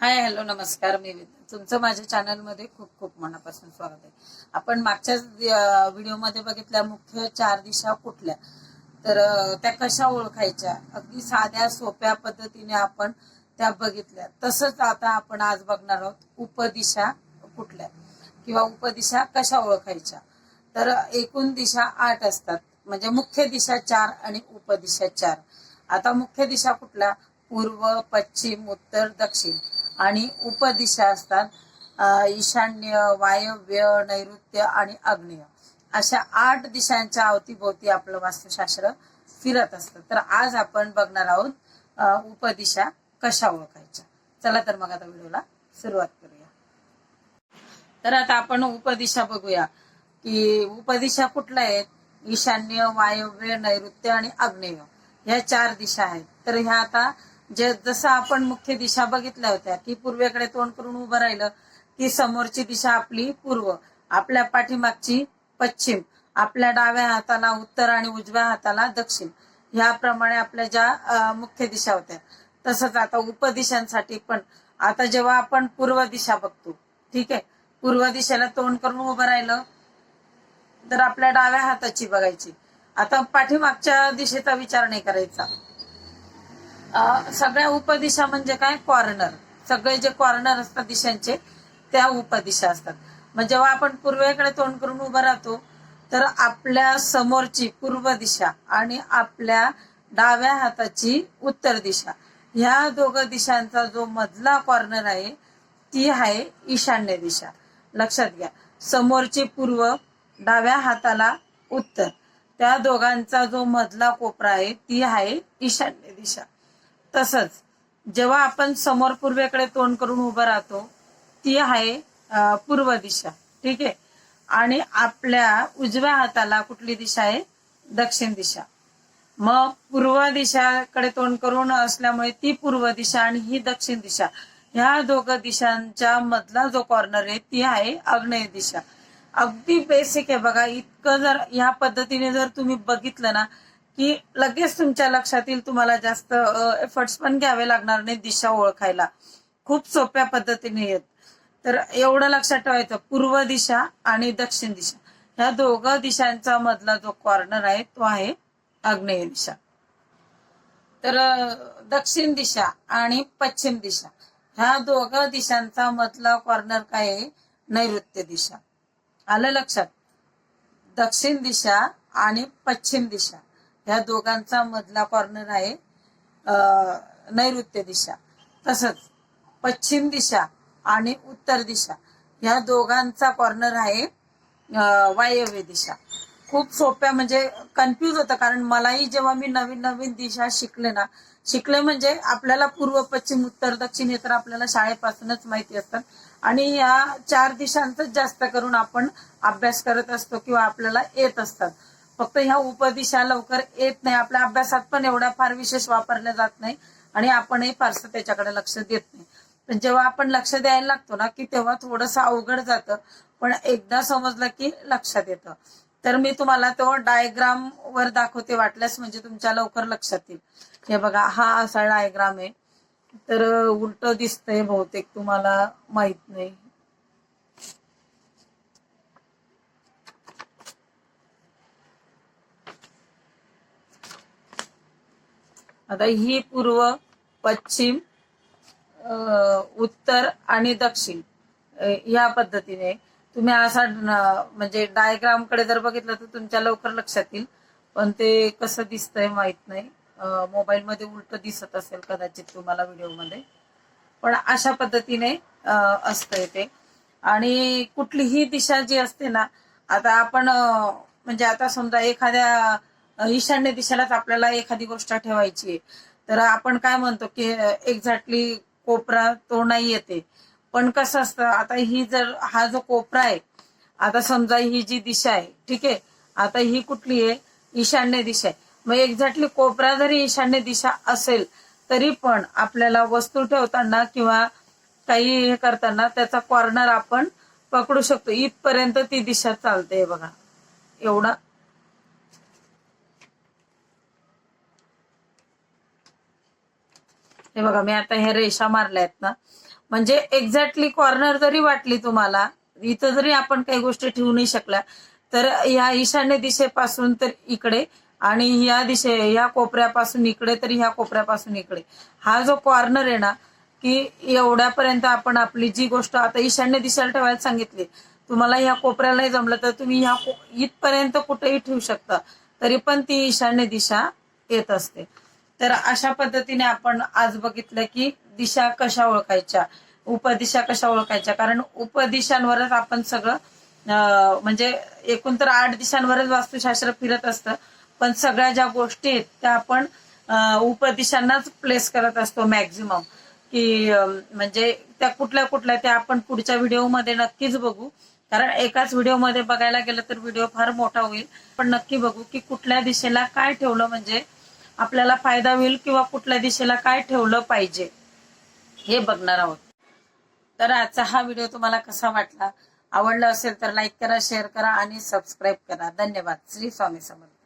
Hi hello नमस्कार मी तुमचं माझ्या चॅनलमध्ये खूप खूप मनापासून स्वागत आहे. आपण मागच्या व्हिडिओमध्ये बघितल्या मुख्य चार दिशा कुठल्या? तर त्या कशा ओळखायच्या? अगदी साध्या सोप्या पद्धतीने आपण त्या बघितल्या. तसंच आता आपण आज बघणार आहोत उपदिशा कुठल्या? किंवा उपदिशा कशा ओळखायच्या? तर एकूण दिशा आठ असतात. म्हणजे मुख्य दिशा चार आणि उपदिशा चार. आता मुख्य दिशा कुठल्या? पूर्व पश्चिम उत्तर दक्षिण. आणि उपदिशा असतात ईशान्य वायव्य नैऋत्य आणि आग्नेय. अशा आठ दिशांच्या अवतीभोवती आपलं वास्तुशास्त्र फिरत असतं. तर आज आपण बघणार आहोत उपदिशा कशा ओळखायच्या? चला तर मग आता व्हिडिओला सुरुवात करूया. तर आता आपण उपदिशा बघूया की उपदिशा कुठल्या आहेत? ईशान्य वायव्य नैऋत्य आणि आग्नेय. ह्या चार दिशा आहेत. तर ह्या आता जे जसं आपण मुख्य दिशा बघितल्या होत्या की पूर्वेकडे तोंड करून उभं राहिलं की समोरची दिशा आपली पूर्व आपल्या पाठीमागची पश्चिम आपल्या डाव्या हाताला उत्तर आणि उजव्या हाताला दक्षिण. ह्याप्रमाणे आपल्या ज्या मुख्य दिशा होत्या. तसंच आता उपदिशांसाठी पण आता जेव्हा आपण पूर्व दिशा बघतो ठीक आहे? पूर्व दिशेला तोंड करून उभं राहिलं तर आपल्या डाव्या हाताची बघायची. आता पाठीमागच्या दिशेचा विचार नाही करायचा. सगळ्या उपदिशा म्हणजे काय? कॉर्नर सगळे जे कॉर्नर असतात दिशांचे त्या उपदिशा असतात. मग जेव्हा आपण पूर्वेकडे तोंड करून उभं राहतो तर आपल्या समोरची पूर्व दिशा आणि आपल्या डाव्या हाताची उत्तर दिशा. ह्या दोघं दिशांचा जो मधला कॉर्नर आहे ती आहे ईशान्य दिशा. लक्षात घ्या. समोरची पूर्व डाव्या हाताला उत्तर. त्या दोघांचा जो मधला कोपरा आहे ती आहे ईशान्य दिशा. तसंच जेव्हा आपण समोर पूर्वेकडे तोंड करून उभं राहतो ती आहे पूर्व दिशा. ठीक आहे? आणि आपल्या उजव्या हाताला कुठली दिशा आहे? दक्षिण दिशा. मग पूर्व दिशाकडे तोंड करून असल्यामुळे ती पूर्व दिशा आणि ही दक्षिण दिशा. ह्या दोघ दिशांच्या मधला जो कॉर्नर आहे ती आहे आग्नेय दिशा. अगदी बेसिक आहे बघा. इतकं जर ह्या पद्धतीने जर तुम्ही बघितलं ना की लगेच तुमच्या लक्षात येईल तुम्हाला जास्त एफर्ट्स पण घ्यावे लागणार नाही दिशा ओळखायला. खूप सोप्या पद्धतीने येत. तर एवढं लक्षात ठेवायचं. पूर्व दिशा आणि दक्षिण दिशा. ह्या दोघं दिशांचा मधला जो कॉर्नर आहे तो आहे आग्नेय दिशा. तर दक्षिण दिशा आणि पश्चिम दिशा. ह्या दोघं दिशांचा मधला कॉर्नर काय आहे? नैऋत्य दिशा. आलं लक्षात? दक्षिण दिशा आणि पश्चिम दिशा. ह्या दोघांचा मधला कॉर्नर आहे नैऋत्य दिशा. तसंच पश्चिम दिशा आणि उत्तर दिशा. ह्या दोघांचा कॉर्नर आहे वायव्य दिशा. खूप सोप्या म्हणजे कन्फ्यूज होतं कारण मलाही जेव्हा मी नवीन नवीन दिशा शिकले ना शिकले म्हणजे आपल्याला पूर्व पश्चिम उत्तर दक्षिण हे तर आपल्याला शाळेपासूनच माहिती असतात आणि या चार दिशांचाच जास्त करून आपण अभ्यास करत असतो किंवा आपल्याला येत असतात. फक्त ह्या उपदिशा लवकर येत नाही. आपल्या अभ्यासात पण एवढ्या फार विशेष वापरल्या जात नाही आणि आपणही फारसं त्याच्याकडे लक्ष देत नाही. पण जेव्हा आपण लक्ष द्यायला लागतो ना की तेव्हा थोडंसं अवघड जातं. पण एकदा समजलं की लक्षात येतं. तर मी तुम्हाला तो डायग्राम वर दाखवते वाटल्यास म्हणजे तुमच्या लवकर लक्षात येईल. हे बघा हा असा डायग्राम आहे. तर उलट दिसतंय बहुतेक तुम्हाला माहीत नाही. आता ही पूर्व पश्चिम उत्तर आणि दक्षिण या ह्या पद्धतीने तुम्ही असा म्हणजे डायग्रामकडे जर बघितलं तर तुमच्या लवकर लक्षात येईल. पण ते कसं दिसतंय माहीत नाही. मोबाईल मध्ये उलट दिसत असेल कदाचित तुम्हाला व्हिडिओमध्ये. पण अशा पद्धतीने असतंय ते. आणि कुठलीही दिशा जी असते ना आता आपण म्हणजे आता समजा एखाद्या ईशान्य दिशेलाच आपल्याला एखादी गोष्ट ठेवायची आहे. तर आपण काय म्हणतो की एक्झॅक्टली कोपरा तो नाही येते. पण कसं असतं आता ही जर हा जो कोपरा आहे आता समजा ही जी दिशा आहे ठीक आहे आता ही कुठली आहे? ईशान्य दिशा आहे. मग एक्झॅक्टली कोपरा जरी ईशान्य दिशा असेल तरी पण आपल्याला वस्तू ठेवताना किंवा काही हे करताना त्याचा कॉर्नर आपण पकडू शकतो. इथपर्यंत ती दिशा चालते बघा. एवढा हे बघा मी आता ह्या रेषा मारल्या आहेत ना. म्हणजे एक्झॅक्टली कॉर्नर जरी वाटली तुम्हाला इथं जरी आपण काही गोष्टी ठेवू नाही शकल्या तर ह्या ईशान्य दिशेपासून तर इकडे आणि ह्या दिशे ह्या कोपऱ्यापासून इकडे तर ह्या कोपऱ्यापासून इकडे. हा जो कॉर्नर आहे ना की एवढ्यापर्यंत आपण आपली जी गोष्ट आता ईशान्य दिशेला ठेवायला सांगितली तुम्हाला ह्या कोपऱ्याला नाही जमलं तर तुम्ही ह्या इथपर्यंत कुठेही ठेवू शकता. तरी पण ती ईशान्य दिशा येत असते. तर अशा पद्धतीने आपण आज बघितलं की दिशा कशा ओळखायच्या उपदिशा कशा ओळखायच्या? कारण उपदिशांवरच आपण सगळं म्हणजे एकूण तर आठ दिशांवरच वास्तुशास्त्र फिरत असतं पण सगळ्या ज्या गोष्टी आहेत त्या आपण उपदिशांनाच प्लेस करत असतो मॅक्झिमम. की म्हणजे त्या कुठल्या कुठल्या त्या आपण पुढच्या व्हिडिओमध्ये नक्कीच बघू. कारण एकाच व्हिडिओमध्ये बघायला गेलं तर व्हिडिओ फार मोठा होईल. पण नक्की बघू की कुठल्या दिशेला काय ठेवलं म्हणजे आपल्याला फायदा होईल किंवा कुठल्या दिशेला काय ठेवलं पाहिजे हे बघणार आहोत. तर आजचा हा व्हिडिओ तुम्हाला कसा वाटला आवडला असेल तर लाईक करा शेअर करा आणि सबस्क्राईब करा. धन्यवाद. श्री स्वामी समर्थ.